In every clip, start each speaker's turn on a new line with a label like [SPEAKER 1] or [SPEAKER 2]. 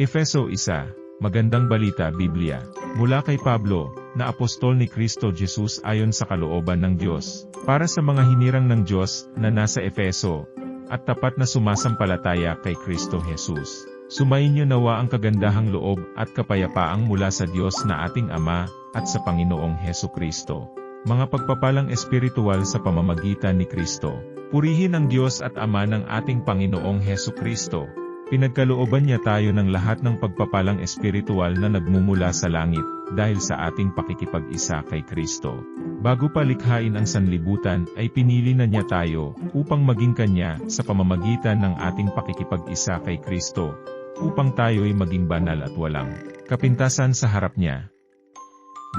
[SPEAKER 1] Efeso 1, Magandang Balita Biblia, mula kay Pablo, na apostol ni Kristo Jesus ayon sa kalooban ng Diyos, para sa mga hinirang ng Diyos na nasa Efeso, at tapat na sumasampalataya kay Kristo Jesus. Sumainyo nawa ang kagandahang loob at kapayapaang mula sa Diyos na ating Ama, at sa Panginoong Heso Kristo. Mga pagpapalang espiritual sa pamamagitan ni Kristo. Purihin ang Diyos at Ama ng ating Panginoong Heso Kristo. Pinagkalooban niya tayo ng lahat ng pagpapalang espiritual na nagmumula sa langit, dahil sa ating pakikipag-isa kay Kristo. Bago pa likhain ang sanlibutan ay pinili na niya tayo, upang maging Kanya, sa pamamagitan ng ating pakikipag-isa kay Kristo, upang tayo'y maging banal at walang kapintasan sa harap niya.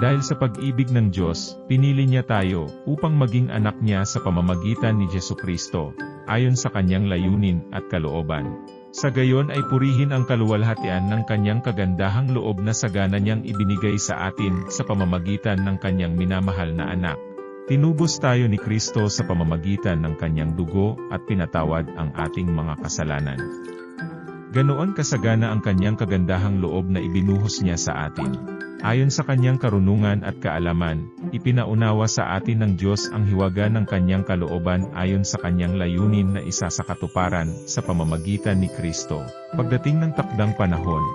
[SPEAKER 1] Dahil sa pag-ibig ng Diyos, pinili niya tayo, upang maging anak niya sa pamamagitan ni Jesu Kristo, ayon sa kanyang layunin at kalooban. Sa gayon ay purihin ang kaluwalhatian ng kanyang kagandahang loob na sagana niyang ibinigay sa atin sa pamamagitan ng kanyang minamahal na anak. Tinubos tayo ni Kristo sa pamamagitan ng kanyang dugo at pinatawad ang ating mga kasalanan. Ganoon kasagana ang kanyang kagandahang loob na ibinuhos niya sa atin. Ayon sa kanyang karunungan at kaalaman, ipinaunawa sa atin ng Diyos ang hiwaga ng kanyang kalooban ayon sa kanyang layunin na isa sa katuparan sa pamamagitan ni Kristo. Pagdating ng takdang panahon,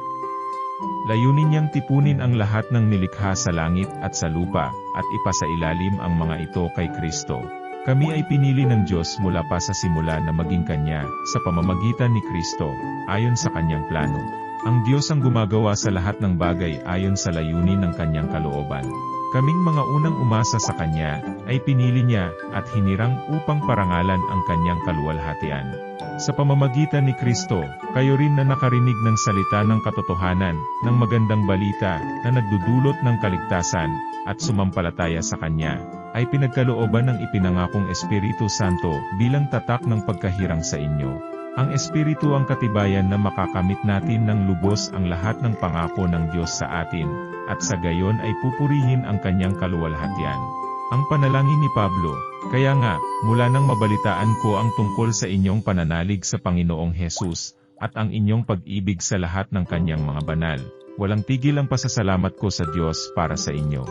[SPEAKER 1] layunin niyang tipunin ang lahat ng nilikha sa langit at sa lupa, at ipasailalim ang mga ito kay Kristo. Kami ay pinili ng Diyos mula pa sa simula na maging Kanya, sa pamamagitan ni Kristo, ayon sa Kanyang plano. Ang Diyos ang gumagawa sa lahat ng bagay ayon sa layunin ng Kanyang kalooban. Kaming mga unang umasa sa Kanya, ay pinili Niya, at hinirang upang parangalan ang Kanyang kaluwalhatian. Sa pamamagitan ni Kristo, kayo rin na nakarinig ng salita ng katotohanan, ng magandang balita, na nagdudulot ng kaligtasan, at sumampalataya sa Kanya, ay pinagkalooban ng ipinangakong Espiritu Santo bilang tatak ng pagkahirang sa inyo. Ang Espiritu ang katibayan na makakamit natin ng lubos ang lahat ng pangako ng Diyos sa atin, at sa gayon ay pupurihin ang kanyang kaluwalhatian. Ang panalangin ni Pablo, kaya nga, mula nang mabalitaan ko ang tungkol sa inyong pananalig sa Panginoong Hesus, at ang inyong pag-ibig sa lahat ng kanyang mga banal, walang tigil ang pasasalamat ko sa Diyos para sa inyo.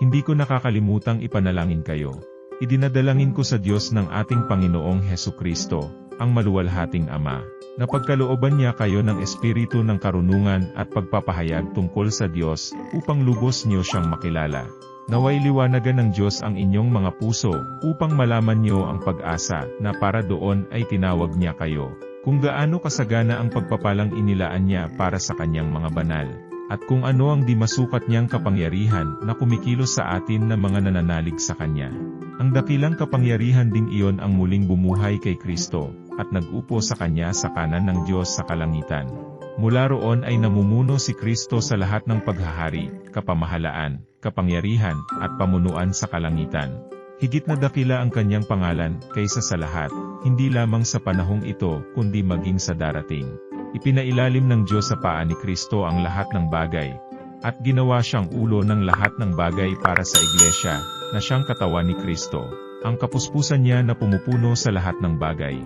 [SPEAKER 1] Hindi ko nakakalimutang ipanalangin kayo. Idinadalangin ko sa Diyos ng ating Panginoong Heso Kristo, ang maluwalhating Ama, na pagkalooban niya kayo ng espiritu ng karunungan at pagpapahayag tungkol sa Diyos, upang lubos niyo siyang makilala. Naway liwanagan ng Diyos ang inyong mga puso, upang malaman niyo ang pag-asa, na para doon ay tinawag niya kayo, kung gaano kasagana ang pagpapalang inilaan niya para sa kanyang mga banal, at kung ano ang di masukat niyang kapangyarihan na kumikilos sa atin na mga nananalig sa kanya. Ang dakilang kapangyarihan din iyon ang muling bumuhay kay Kristo, at nag-upo sa kanya sa kanan ng Diyos sa kalangitan. Mula roon ay namumuno si Kristo sa lahat ng paghahari, kapamahalaan, kapangyarihan, at pamunuan sa kalangitan. Higit na dakila ang kanyang pangalan, kaysa sa lahat, hindi lamang sa panahong ito, kundi maging sa darating. Ipinailalim ng Diyos sa paa ni Kristo ang lahat ng bagay, at ginawa siyang ulo ng lahat ng bagay para sa iglesia, na siyang katawan ni Kristo, ang kapuspusan niya na pumupuno sa lahat ng bagay.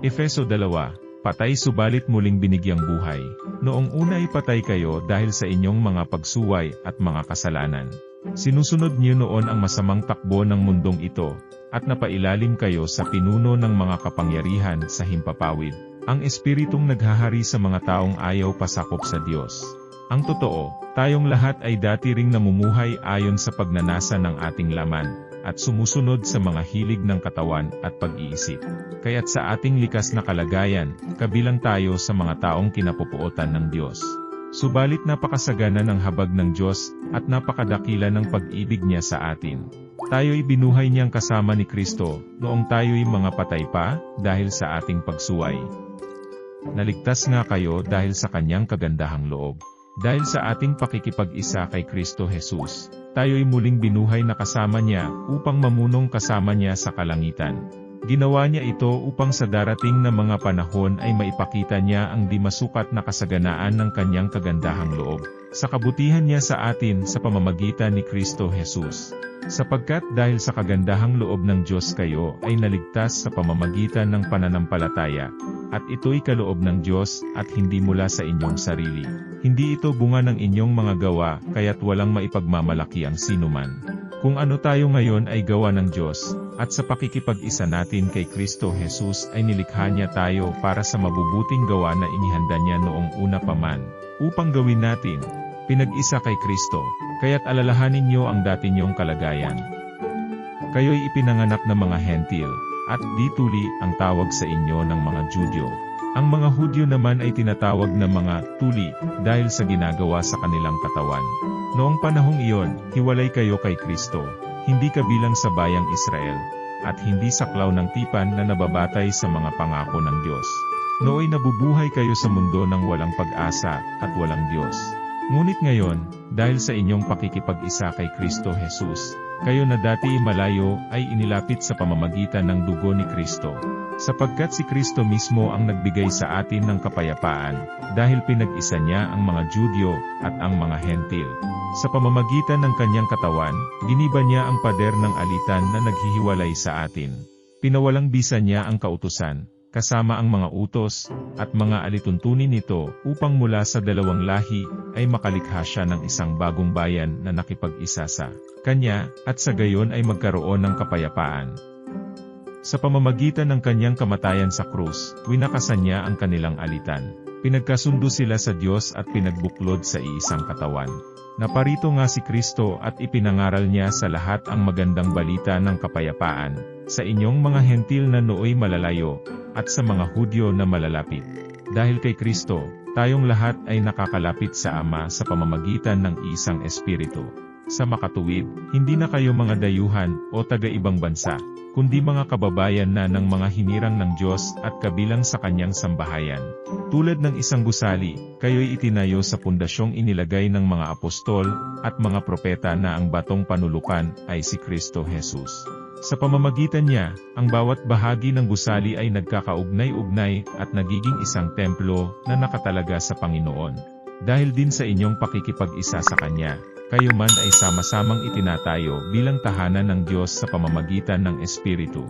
[SPEAKER 1] Efeso 2, Patay subalit muling binigyang buhay. Noong una ay patay kayo dahil sa inyong mga pagsuway at mga kasalanan. Sinusunod niyo noon ang masamang takbo ng mundong ito, at napailalim kayo sa pinuno ng mga kapangyarihan sa himpapawid. Ang espiritong naghahari sa mga taong ayaw pasakop sa Diyos. Ang totoo, tayong lahat ay dati ring namumuhay ayon sa pagnanasa ng ating laman, at sumusunod sa mga hilig ng katawan at pag-iisip. Kaya't sa ating likas na kalagayan, kabilang tayo sa mga taong kinapupuotan ng Diyos. Subalit napakasagana ng habag ng Diyos, at napakadakila ng pag-ibig niya sa atin. Tayo'y binuhay niyang kasama ni Kristo, noong tayo'y mga patay pa, dahil sa ating pagsuway. Naligtas nga kayo dahil sa kanyang kagandahang loob. Dahil sa ating pakikipag-isa kay Kristo Jesus, tayo'y muling binuhay na kasama niya, upang mamunong kasama niya sa kalangitan. Ginawa niya ito upang sa darating na mga panahon ay maipakita niya ang di masukat na kasaganaan ng kanyang kagandahang loob, sa kabutihan niya sa atin sa pamamagitan ni Kristo Jesus. Sapagkat dahil sa kagandahang loob ng Diyos kayo ay naligtas sa pamamagitan ng pananampalataya, at ito'y kaloob ng Diyos at hindi mula sa inyong sarili. Hindi ito bunga ng inyong mga gawa, kaya't walang maipagmamalaki ang sinuman. Kung ano tayo ngayon ay gawa ng Diyos, at sa pakikipag-isa natin kay Kristo Jesus ay nilikha niya tayo para sa mabubuting gawa na inihanda niya noong una pa man, upang gawin natin, pinag-isa kay Kristo, kaya't alalahanin niyo ang dati niyong kalagayan. Kayo'y ipinanganak ng mga hentil, at di tuli ang tawag sa inyo ng mga Judyo. Ang mga Hudyo naman ay tinatawag na mga tuli dahil sa ginagawa sa kanilang katawan. Noong panahong iyon, hiwalay kayo kay Kristo, hindi kabilang sa bayang Israel, at hindi saklaw ng tipan na nababatay sa mga pangako ng Diyos. Nooy nabubuhay kayo sa mundo ng walang pag-asa at walang Diyos. Ngunit ngayon, dahil sa inyong pakikipag-isa kay Kristo Jesus, kayo na dati malayo ay inilapit sa pamamagitan ng dugo ni Kristo. Sapagkat si Kristo mismo ang nagbigay sa atin ng kapayapaan, dahil pinag-isa niya ang mga Judyo at ang mga Hentil. Sa pamamagitan ng kanyang katawan, giniba niya ang pader ng alitan na naghihiwalay sa atin. Pinawalang bisa niya ang kautusan, kasama ang mga utos, at mga alituntunin nito, upang mula sa dalawang lahi, ay makalikha siya ng isang bagong bayan na nakipag-isa sa kanya, at sa gayon ay magkaroon ng kapayapaan. Sa pamamagitan ng kanyang kamatayan sa krus, winakasan niya ang kanilang alitan. Pinagkasundo sila sa Diyos at pinagbuklod sa iisang katawan. Naparito nga si Kristo at ipinangaral niya sa lahat ang magandang balita ng kapayapaan, sa inyong mga hentil na nooy malalayo, at sa mga Hudyo na malalapit. Dahil kay Kristo, tayong lahat ay nakakalapit sa Ama sa pamamagitan ng isang Espiritu. Sa makatuwid, hindi na kayo mga dayuhan o taga-ibang bansa, kundi mga kababayan na ng mga hinirang ng Diyos at kabilang sa kanyang sambahayan. Tulad ng isang gusali, kayo'y itinayo sa pundasyong inilagay ng mga apostol at mga propeta na ang batong panulukan ay si Kristo Jesus. Sa pamamagitan niya, ang bawat bahagi ng gusali ay nagkakaugnay-ugnay at nagiging isang templo na nakatalaga sa Panginoon. Dahil din sa inyong pakikipag-isa sa Kanya, kayo man ay sama-samang itinatayo bilang tahanan ng Diyos sa pamamagitan ng Espiritu.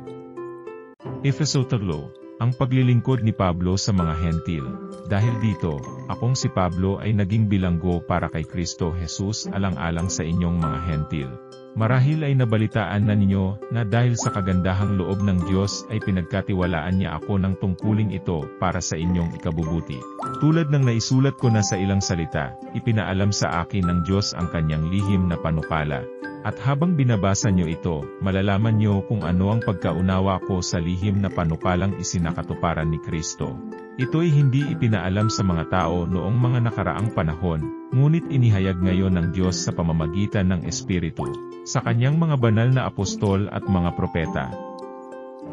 [SPEAKER 1] Efeso 3, ang paglilingkod ni Pablo sa mga hentil. Dahil dito, akong si Pablo ay naging bilanggo para kay Kristo Jesus alang-alang sa inyong mga hentil. Marahil ay nabalitaan na ninyo na dahil sa kagandahang loob ng Diyos ay pinagkatiwalaan niya ako ng tungkuling ito para sa inyong ikabubuti. Tulad ng naisulat ko na sa ilang salita, ipinaalam sa akin ng Diyos ang kanyang lihim na panukala. At habang binabasa nyo ito, malalaman nyo kung ano ang pagkaunawa ko sa lihim na panukalang isinakatuparan ni Kristo. Ito'y hindi ipinaalam sa mga tao noong mga nakaraang panahon, ngunit inihayag ngayon ng Diyos sa pamamagitan ng Espiritu, sa kanyang mga banal na apostol at mga propeta.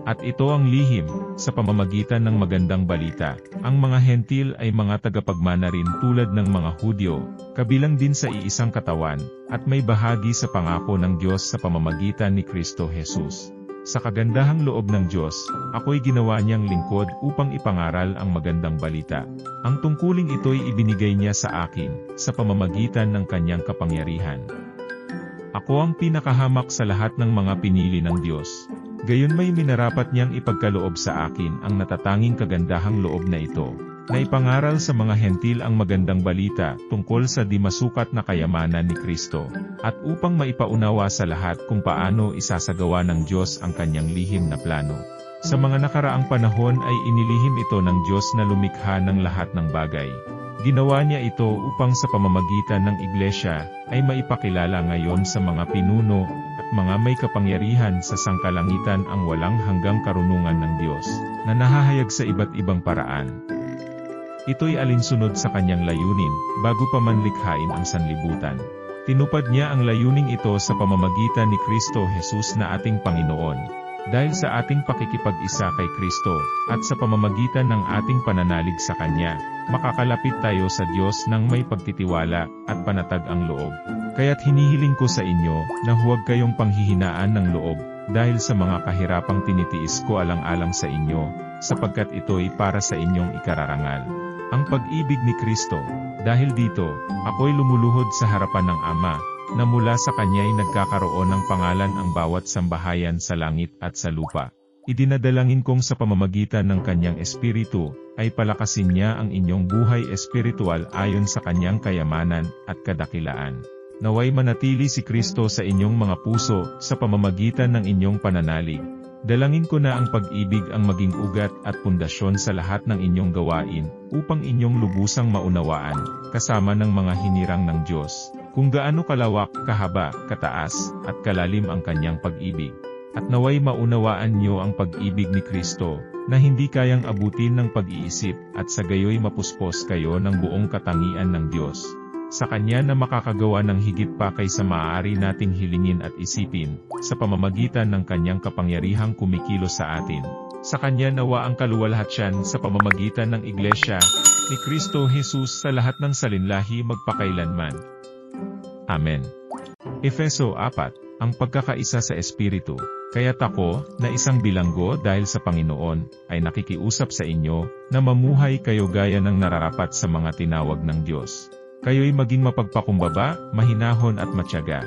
[SPEAKER 1] At ito ang lihim, sa pamamagitan ng magandang balita, ang mga hentil ay mga tagapagmana rin tulad ng mga Hudyo, kabilang din sa iisang katawan, at may bahagi sa pangako ng Diyos sa pamamagitan ni Kristo Jesus. Sa kagandahang loob ng Diyos, ako'y ginawa niyang lingkod upang ipangaral ang magandang balita. Ang tungkuling ito'y ibinigay niya sa akin, sa pamamagitan ng kanyang kapangyarihan. Ako ang pinakahamak sa lahat ng mga pinili ng Diyos. Gayon may minarapat niyang ipagkaloob sa akin ang natatanging kagandahang loob na ito, na ipangaral sa mga hentil ang magandang balita tungkol sa di masukat na kayamanan ni Kristo, at upang maipaunawa sa lahat kung paano isasagawa ng Diyos ang kanyang lihim na plano. Sa mga nakaraang panahon ay inilihim ito ng Diyos na lumikha ng lahat ng bagay. Ginawa niya ito upang sa pamamagitan ng iglesia, ay maipakilala ngayon sa mga pinuno, at mga may kapangyarihan sa sangkalangitan ang walang hanggang karunungan ng Diyos, na nahahayag sa iba't ibang paraan. Ito'y alinsunod sa kanyang layunin, bago pa man likhain ang sanlibutan. Tinupad niya ang layuning ito sa pamamagitan ni Kristo Jesus na ating Panginoon, dahil sa ating pakikipag-isa kay Kristo, at sa pamamagitan ng ating pananalig sa Kanya, makakalapit tayo sa Diyos ng may pagtitiwala at panatag ang loob. Kaya't hinihiling ko sa inyo na huwag kayong panghihinaan ng loob, dahil sa mga kahirapang tinitiis ko alang-alang sa inyo, sapagkat ito'y para sa inyong ikararangal. Ang pag-ibig ni Kristo, dahil dito, ako'y lumuluhod sa harapan ng Ama, na mula sa kanya'y nagkakaroon ng pangalan ang bawat sambahayan sa langit at sa lupa. Idinadalangin kong sa pamamagitan ng kanyang espiritu, ay palakasin niya ang inyong buhay espiritual ayon sa kanyang kayamanan at kadakilaan. Naway manatili si Kristo sa inyong mga puso sa pamamagitan ng inyong pananalig. Dalangin ko na ang pag-ibig ang maging ugat at pundasyon sa lahat ng inyong gawain, upang inyong lubusang maunawaan, kasama ng mga hinirang ng Diyos, kung gaano kalawak, kahaba, kataas, at kalalim ang kanyang pag-ibig. At naway maunawaan niyo ang pag-ibig ni Kristo, na hindi kayang abutin ng pag-iisip, at sa gayoy mapuspos kayo ng buong katangian ng Diyos. Sa Kanya na makakagawa ng higit pa kaysa maaari nating hilingin at isipin, sa pamamagitan ng Kanyang kapangyarihang kumikilos sa atin. Sa Kanya nawa ang kaluwalhatian sa pamamagitan ng Iglesia, ni Kristo Jesus sa lahat ng salinlahi magpakailanman. Amen. Efeso 4, ang pagkakaisa sa Espiritu. Kaya't ako, na isang bilanggo dahil sa Panginoon, ay nakikiusap sa inyo, na mamuhay kayo gaya ng nararapat sa mga tinawag ng Diyos. Kayo'y maging mapagpakumbaba, mahinahon at matyaga.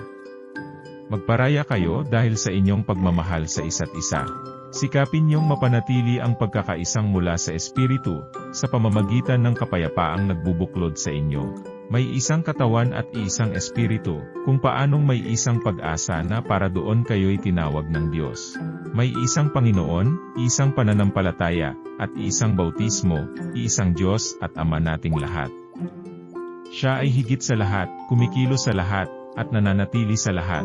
[SPEAKER 1] Magparaya kayo dahil sa inyong pagmamahal sa isa't isa. Sikapin niyong mapanatili ang pagkakaisang mula sa Espiritu, sa pamamagitan ng kapayapaang nagbubuklod sa inyo. May isang katawan at isang espiritu, kung paanong may isang pag-asa na para doon kayo'y tinawag ng Diyos. May isang Panginoon, isang pananampalataya, at isang bautismo, isang Diyos at Ama nating lahat. Siya ay higit sa lahat, kumikilos sa lahat, at nananatili sa lahat.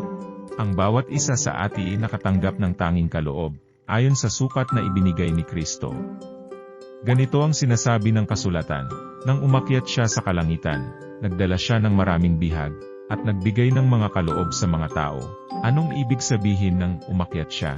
[SPEAKER 1] Ang bawat isa sa ati ay nakatanggap ng tanging kaloob, ayon sa sukat na ibinigay ni Kristo. Ganito ang sinasabi ng kasulatan, nang umakyat siya sa kalangitan, nagdala siya ng maraming bihag, at nagbigay ng mga kaloob sa mga tao. Anong ibig sabihin ng umakyat siya?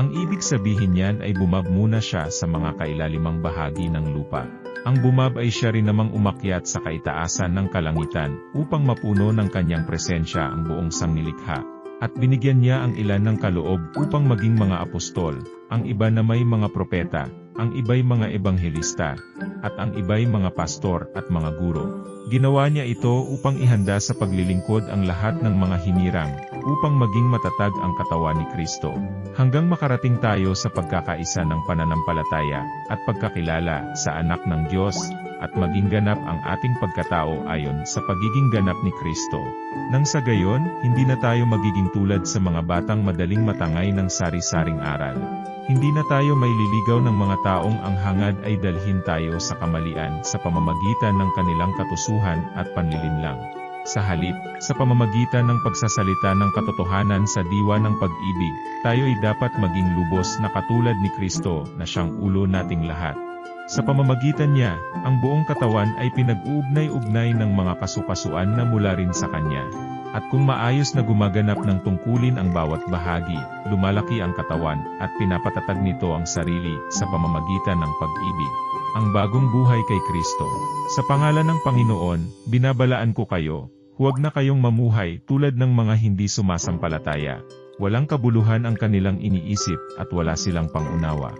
[SPEAKER 1] Ang ibig sabihin niyan ay bumab muna siya sa mga kailalimang bahagi ng lupa. Ang bumab ay siya rin namang umakyat sa kaitaasan ng kalangitan upang mapuno ng kanyang presensya ang buong sangnilikha. At binigyan niya ang ilan ng kaloob upang maging mga apostol, ang iba na may mga propeta, ang iba'y mga ebanghelista, at ang iba'y mga pastor at mga guro. Ginawa niya ito upang ihanda sa paglilingkod ang lahat ng mga hinirang, upang maging matatag ang katawan ni Kristo. Hanggang makarating tayo sa pagkakaisa ng pananampalataya, at pagkakilala sa anak ng Diyos, at maging ganap ang ating pagkatao ayon sa pagiging ganap ni Kristo. Nang sa gayon, hindi na tayo magiging tulad sa mga batang madaling matangay ng sari-saring aral. Hindi na tayo may liligaw ng mga taong ang hangad ay dalhin tayo sa kamalian sa pamamagitan ng kanilang katusuhan at panlilinlang. Sa halip, sa pamamagitan ng pagsasalita ng katotohanan sa diwa ng pag-ibig, tayo ay dapat maging lubos na katulad ni Kristo na siyang ulo nating lahat. Sa pamamagitan niya, ang buong katawan ay pinag-uugnay-ugnay ng mga kasukasuan na mula rin sa Kanya. At kung maayos na gumaganap ng tungkulin ang bawat bahagi, lumalaki ang katawan, at pinapatatag nito ang sarili sa pamamagitan ng pag-ibig. Ang bagong buhay kay Kristo. Sa pangalan ng Panginoon, binabalaan ko kayo, huwag na kayong mamuhay tulad ng mga hindi sumasampalataya. Walang kabuluhan ang kanilang iniisip at wala silang pangunawa.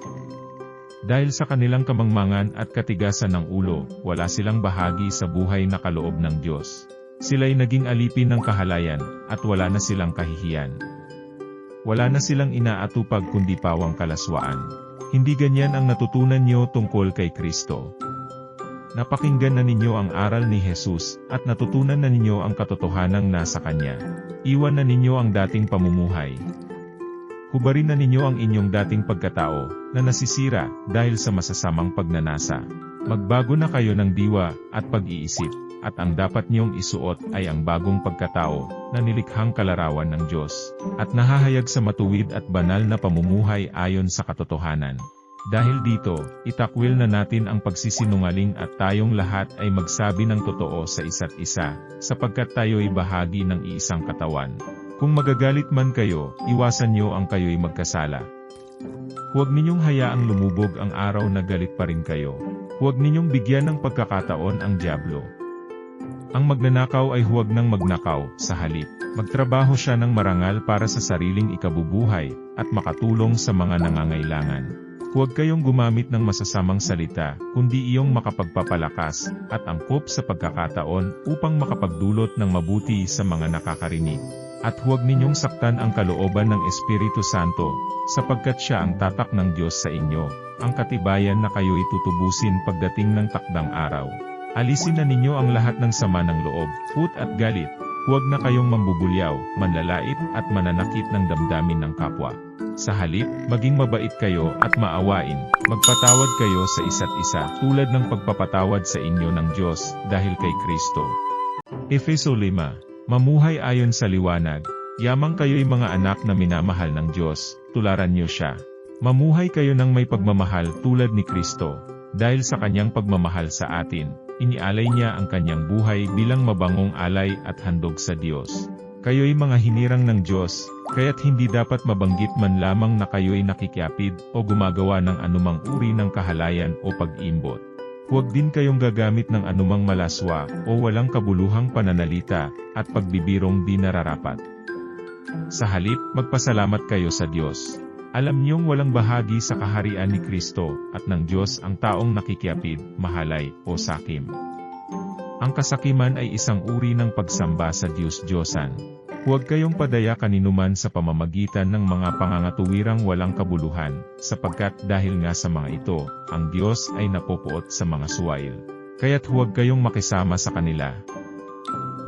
[SPEAKER 1] Dahil sa kanilang kamangmangan at katigasan ng ulo, wala silang bahagi sa buhay na kaloob ng Diyos. Sila'y naging alipin ng kahalayan, at wala na silang kahihiyan. Wala na silang inaatupag kundi pawang kalaswaan. Hindi ganyan ang natutunan niyo tungkol kay Kristo. Napakinggan na ninyo ang aral ni Jesus, at natutunan na ninyo ang katotohanang nasa Kanya. Iwan na ninyo ang dating pamumuhay. Hubarin na ninyo ang inyong dating pagkatao, na nasisira, dahil sa masasamang pagnanasa. Magbago na kayo ng diwa, at pag-iisip, at ang dapat niyong isuot ay ang bagong pagkatao, na nilikhang kalarawan ng Diyos, at nahahayag sa matuwid at banal na pamumuhay ayon sa katotohanan. Dahil dito, itakwil na natin ang pagsisinungaling at tayong lahat ay magsabi ng totoo sa isa't isa, sapagkat tayo'y bahagi ng iisang katawan. Kung magagalit man kayo, iwasan niyo ang kayo'y magkasala. Huwag ninyong hayaang lumubog ang araw na galit pa rin kayo. Huwag ninyong bigyan ng pagkakataon ang Diablo. Ang magnanakaw ay huwag nang magnakaw, sa halip, magtrabaho siya ng marangal para sa sariling ikabubuhay, at makatulong sa mga nangangailangan. Huwag kayong gumamit ng masasamang salita, kundi iyong makapagpapalakas, at angkop sa pagkakataon upang makapagdulot ng mabuti sa mga nakakarinig. At huwag ninyong saktan ang kalooban ng Espiritu Santo, sapagkat siya ang tatak ng Diyos sa inyo, ang katibayan na kayo itutubusin pagdating ng takdang araw. Alisin na ninyo ang lahat ng sama ng loob, put at galit, huwag na kayong mambubulyaw, manlalait at mananakit ng damdamin ng kapwa. Sa halip, maging mabait kayo at maawain, magpatawad kayo sa isa't isa tulad ng pagpapatawad sa inyo ng Diyos dahil kay Kristo. Efeso 5 Mamuhay ayon sa liwanag, yamang kayo'y mga anak na minamahal ng Diyos, tularan niyo siya. Mamuhay kayo ng may pagmamahal tulad ni Kristo, dahil sa kanyang pagmamahal sa atin, inialay niya ang kanyang buhay bilang mabangong alay at handog sa Diyos. Kayo'y mga hinirang ng Diyos, kaya't hindi dapat mabanggit man lamang na kayo'y nakikiapid o gumagawa ng anumang uri ng kahalayan o pag-imbot. Huwag din kayong gagamit ng anumang malaswa o walang kabuluhang pananalita at pagbibirong di nararapat. Sa halip, magpasalamat kayo sa Diyos. Alam niyong walang bahagi sa kaharian ni Kristo at ng Diyos ang taong nakikiapid, mahalay, o sakim. Ang kasakiman ay isang uri ng pagsamba sa Diyos-Diyosan. Huwag kayong padaya kaninuman sa pamamagitan ng mga pangangatuwirang walang kabuluhan, sapagkat dahil nga sa mga ito, ang Diyos ay napopuot sa mga suwail. Kaya't huwag kayong makisama sa kanila.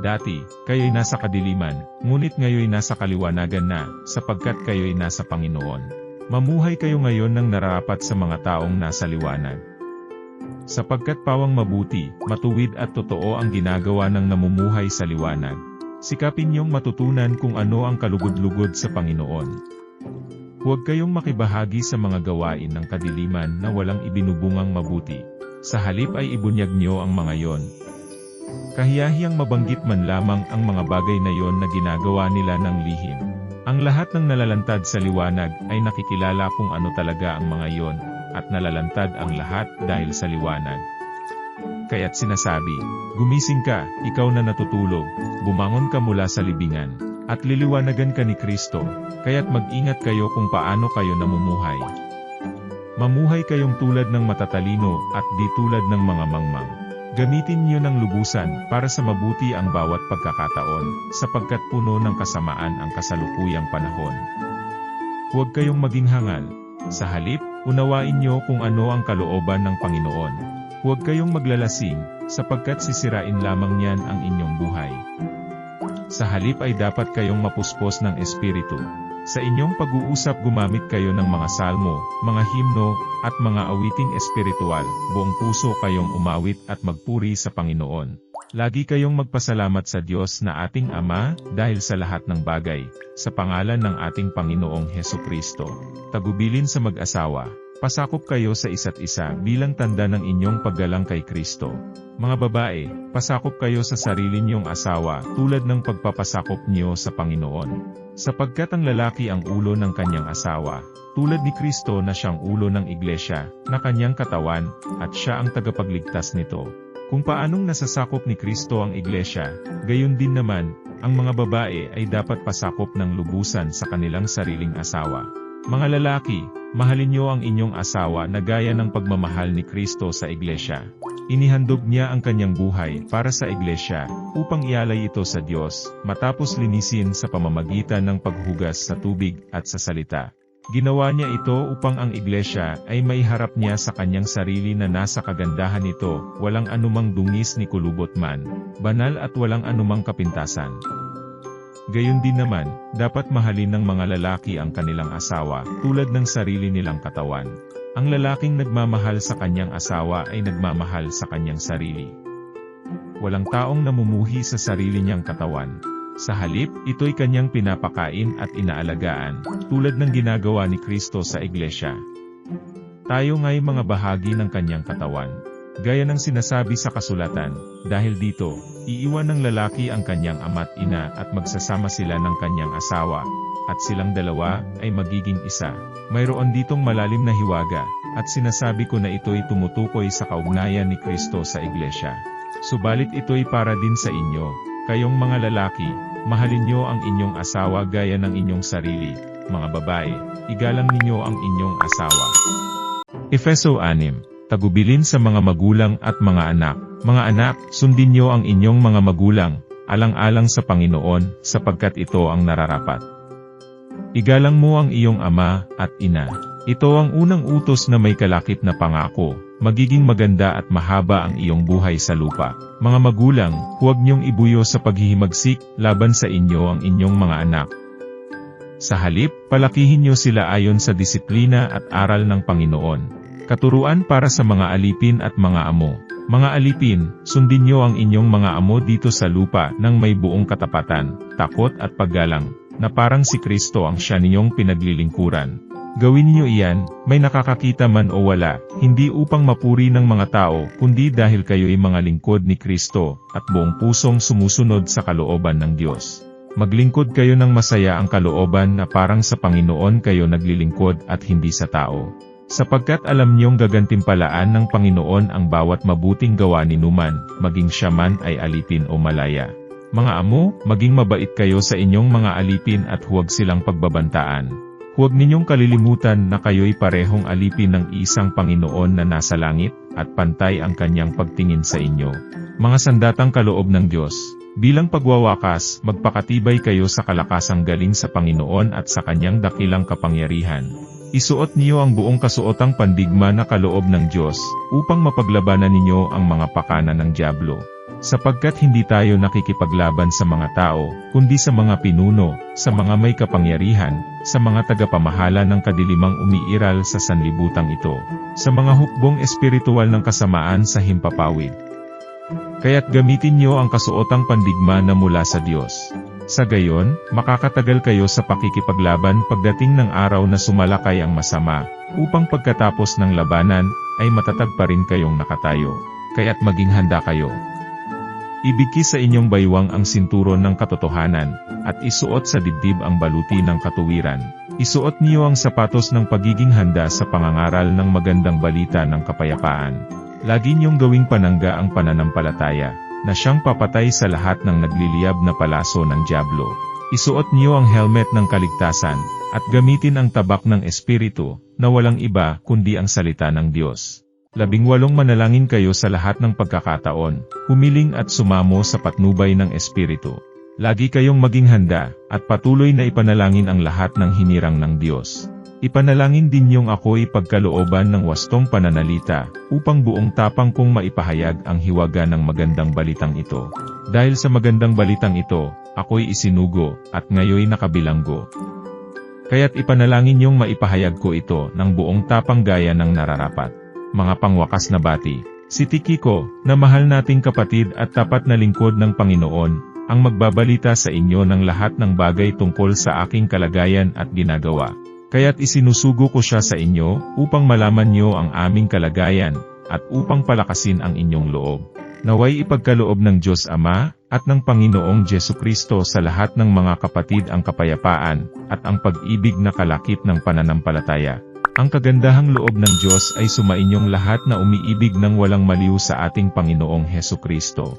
[SPEAKER 1] Dati, kayo'y nasa kadiliman, ngunit ngayo'y nasa kaliwanagan na, sapagkat kayo'y nasa Panginoon. Mamuhay kayo ngayon ng nararapat sa mga taong nasa liwanag. Sapagkat pawang mabuti, matuwid at totoo ang ginagawa ng namumuhay sa liwanag. Sikapin niyong matutunan kung ano ang kalugod-lugod sa Panginoon. Huwag kayong makibahagi sa mga gawain ng kadiliman na walang ibinubungang mabuti. Sa halip ay ibunyag niyo ang mga yon. Kahiyahiyang mabanggit man lamang ang mga bagay na yon na ginagawa nila ng lihim. Ang lahat ng nalalantad sa liwanag ay nakikilala kung ano talaga ang mga yon, at nalalantad ang lahat dahil sa liwanag. Kaya't sinasabi, Gumising ka, ikaw na natutulog, bumangon ka mula sa libingan, at liliwanagan ka ni Kristo, kaya't mag-ingat kayo kung paano kayo namumuhay. Mamuhay kayong tulad ng matatalino at di tulad ng mga mangmang. Gamitin niyo ng lubusan para sa mabuti ang bawat pagkakataon, sapagkat puno ng kasamaan ang kasalukuyang panahon. Huwag kayong maging hangal. Sa halip, unawain niyo kung ano ang kalooban ng Panginoon. Huwag kayong maglalasing, sapagkat sisirain lamang niyan ang inyong buhay. Sa halip ay dapat kayong mapuspos ng Espiritu. Sa inyong pag-uusap gumamit kayo ng mga salmo, mga himno, at mga awiting espiritual, buong puso kayong umawit at magpuri sa Panginoon. Lagi kayong magpasalamat sa Diyos na ating Ama, dahil sa lahat ng bagay, sa pangalan ng ating Panginoong Heso Kristo. Tagubilin sa mag-asawa, pasakop kayo sa isa't isa bilang tanda ng inyong paggalang kay Kristo. Mga babae, pasakop kayo sa sarili niyong asawa tulad ng pagpapasakop niyo sa Panginoon. Sapagkat ang lalaki ang ulo ng kanyang asawa, tulad ni Kristo na siyang ulo ng iglesia, na kanyang katawan, at siya ang tagapagligtas nito. Kung paanong nasasakop ni Kristo ang iglesia, gayon din naman, ang mga babae ay dapat pasakop ng lubusan sa kanilang sariling asawa. Mga lalaki, mahalin niyo ang inyong asawa na gaya ng pagmamahal ni Kristo sa iglesia. Inihandog niya ang kanyang buhay para sa iglesia, upang ialay ito sa Diyos, matapos linisin sa pamamagitan ng paghugas sa tubig at sa salita. Ginawa niya ito upang ang iglesia ay maiharap niya sa kanyang sarili na nasa kagandahan nito, walang anumang dungis ni kulubot man, banal at walang anumang kapintasan. Gayon din naman, dapat mahalin ng mga lalaki ang kanilang asawa, tulad ng sarili nilang katawan. Ang lalaking nagmamahal sa kanyang asawa ay nagmamahal sa kanyang sarili. Walang taong namumuhi sa sarili niyang katawan. Sa halip, ito'y kanyang pinapakain at inaalagaan, tulad ng ginagawa ni Kristo sa iglesia. Tayo nga'y mga bahagi ng kanyang katawan. Gaya ng sinasabi sa kasulatan, dahil dito, iiwan ng lalaki ang kanyang ama't ina at magsasama sila ng kanyang asawa, at silang dalawa ay magiging isa. Mayroon ditong malalim na hiwaga, at sinasabi ko na ito'y tumutukoy sa kaugnayan ni Kristo sa Iglesia. Subalit ito'y para din sa inyo, kayong mga lalaki, mahalin niyo ang inyong asawa gaya ng inyong sarili, mga babae, igalang ninyo ang inyong asawa. Efeso 6, Tagubilin sa mga magulang at mga anak, mga anak, sundin niyo ang inyong mga magulang, alang-alang sa Panginoon, sapagkat ito ang nararapat. Igalang mo ang iyong ama at ina. Ito ang unang utos na may kalakip na pangako, magiging maganda at mahaba ang iyong buhay sa lupa. Mga magulang, huwag niyong ibuyo sa paghihimagsik laban sa inyo ang inyong mga anak. Sa halip, palakihin niyo sila ayon sa disiplina at aral ng Panginoon. Katuruan para sa mga alipin at mga amo. Mga alipin, sundin niyo ang inyong mga amo dito sa lupa ng may buong katapatan, takot at paggalang, na parang si Kristo ang siya ninyong pinaglilingkuran. Gawin niyo iyan, may nakakakita man o wala, hindi upang mapuri ng mga tao, kundi dahil kayo'y mga lingkod ni Kristo, at buong pusong sumusunod sa kalooban ng Diyos. Maglingkod kayo ng masaya ang kalooban na parang sa Panginoon kayo naglilingkod at hindi sa tao. Sapagkat alam niyong gagantimpalaan ng Panginoon ang bawat mabuting gawa ni Numan, maging siya man ay alipin o malaya. Mga amo, maging mabait kayo sa inyong mga alipin at huwag silang pagbabantaan. Huwag ninyong kalilimutan na kayo'y parehong alipin ng isang Panginoon na nasa langit, at pantay ang kanyang pagtingin sa inyo. Mga sandatang kaloob ng Diyos, bilang pagwawakas, magpakatibay kayo sa kalakasang galing sa Panginoon at sa kanyang dakilang kapangyarihan. Isuot niyo ang buong kasuotang pandigma na kaloob ng Diyos, upang mapaglabanan ninyo ang mga pakana ng Diablo. Sapagkat hindi tayo nakikipaglaban sa mga tao, kundi sa mga pinuno, sa mga may kapangyarihan, sa mga tagapamahala ng kadilimang umiiral sa sanlibutan ito, sa mga hukbong espiritual ng kasamaan sa himpapawid. Kaya't gamitin niyo ang kasuotang pandigma na mula sa Diyos. Sa gayon, makakatagal kayo sa pakikipaglaban pagdating ng araw na sumalakay ang masama, upang pagkatapos ng labanan, ay matatag pa rin kayong nakatayo. Kaya't maging handa kayo. Ibigki sa inyong baywang ang sinturon ng katotohanan, at isuot sa dibdib ang baluti ng katuwiran. Isuot niyo ang sapatos ng pagiging handa sa pangangaral ng magandang balita ng kapayapaan. Lagi niyong gawing panangga ang pananampalataya, na siyang papatay sa lahat ng nagliliyab na palaso ng Diablo. Isuot niyo ang helmet ng kaligtasan, at gamitin ang tabak ng Espiritu, na walang iba kundi ang salita ng Diyos. Labing walong manalangin kayo sa lahat ng pagkakataon, humiling at sumamo sa patnubay ng Espiritu. Lagi kayong maging handa, at patuloy na ipanalangin ang lahat ng hinirang ng Diyos. Ipanalangin din niyong ako'y pagkalooban ng wastong pananalita, upang buong tapang kong maipahayag ang hiwaga ng magandang balitang ito. Dahil sa magandang balitang ito, ako'y isinugo, at ngayoy nakabilanggo. Kaya't ipanalangin niyong maipahayag ko ito ng buong tapang gaya ng nararapat. Mga pangwakas na bati, si Tikiko, na mahal nating kapatid at tapat na lingkod ng Panginoon, ang magbabalita sa inyo ng lahat ng bagay tungkol sa aking kalagayan at ginagawa. Kaya't isinusugo ko siya sa inyo, upang malaman niyo ang aming kalagayan, at upang palakasin ang inyong loob. Naway ipagkaloob ng Diyos Ama, at ng Panginoong Jesu Kristo sa lahat ng mga kapatid ang kapayapaan, at ang pag-ibig na kalakip ng pananampalataya. Ang kagandahang loob ng Diyos ay sumainyong lahat na umiibig ng walang maliw sa ating Panginoong Heso Kristo.